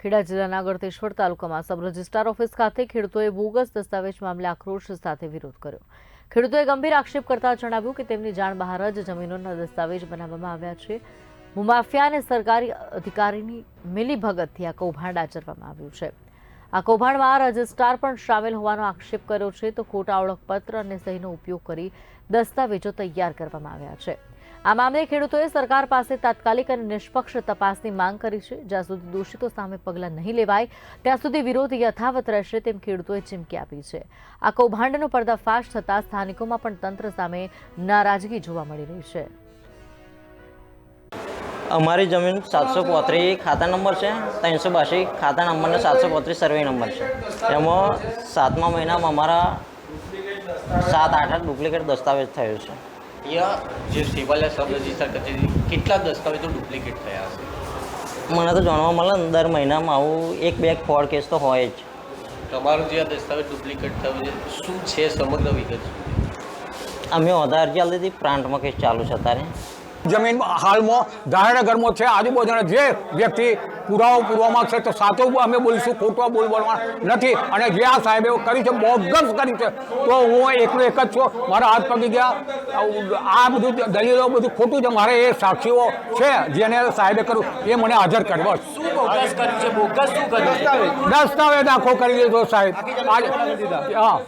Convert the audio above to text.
ખેડા જિલ્લાના ગળતેશ્વર તાલુકામાં sub registrar office ખાતે ખેડૂતોએ બોગસ દસ્તાવેજ મામલે આક્રોશ સાથે વિરોધ કર્યો. ખેડૂતોએ ગંભીર આક્ષેપ કરતા જણાવ્યું કે તેમની જાણ બહાર જ જમીનોના દસ્તાવેજ બનાવવામાં આવ્યા છે. મુમાફિયા અને સરકારી અધિકારીની મિલીભગતથી આ કૌભાંડ આચરવામાં આવ્યું છે. આ કૌભાંડમાં રજિસ્ટ્રાર પણ સામેલ હોવાનો આક્ષેપ કર્યો છે. તો ખોટા ઓળખપત્ર અને સહીનો ઉપયોગ કરી દસ્તાવેજો તૈયાર કરવામાં આવ્યા છે. આ મામલે ખેડૂતોએ સરકાર પાસે તાત્કાલિક અને નિષ્પક્ષ તપાસની માંગ કરી છે. જ્યાં સુધી દોષિતો સામે પગલાં નહીં લેવાય, ત્યાં સુધી વિરોધ યથાવત રહેશે તેમ ખેડૂતોએ ચીમકી આપી છે. આ કૌભાંડનો પર્દાફાશ થતાં સ્થાનિકોમાં પણ તંત્ર સામે નારાજગી જોવા મળી રહી છે. અમારી જમીન સાતસો પોત્રીસ ખાતા નંબર છે ત્રણસો બાસી ખાતા નંબરને સાતસો પોત્રીસ સર્વે નંબર છે. એમાં સાતમા મહિનામાં અમારા સાત આઠ આઠ ડુપ્લિકેટ દસ્તાવેજ થયો છે. અહીંયા જે સેવાલય સબ રજિસ્ટર કચેરી કેટલા દસ્તાવેજો ડુપ્લિકેટ થયા હશે? મને તો જાણવા મળે ને દર મહિનામાં આવું એક બે ફોડ કેસ તો હોય જ. તમારું જે આ દસ્તાવેજ ડુપ્લિકેટ થયું છે શું છે સમગ્ર વિગત? અમે વધારે અરજી દીધી પ્રાંતમાં કેસ ચાલુ છે અત્યારે. જમીન હાલમાં ધારણગરમાં છે. આજુબાજુના જે વ્યક્તિ પુરાવો પૂરવા છે તો સાચો અમે બોલીશું ખોટો બોલ બોલવા નથી. અને જે આ સાહેબે કર્યું છે બોગસ કર્યું છે તો હું એકનો એક જ છું. મારા હાથ પગી ગયા. આ બધું દલીલો બધું ખોટું છે મારે એ સાક્ષીઓ છે જેને સાહેબે કર્યું. એ મને હાજર કરે બસ. શું બોગસ કર્યું છે? બોગસ શું કર્યું છે? દસ્તાવેજ આખો કરી દીધો સાહેબ. હા.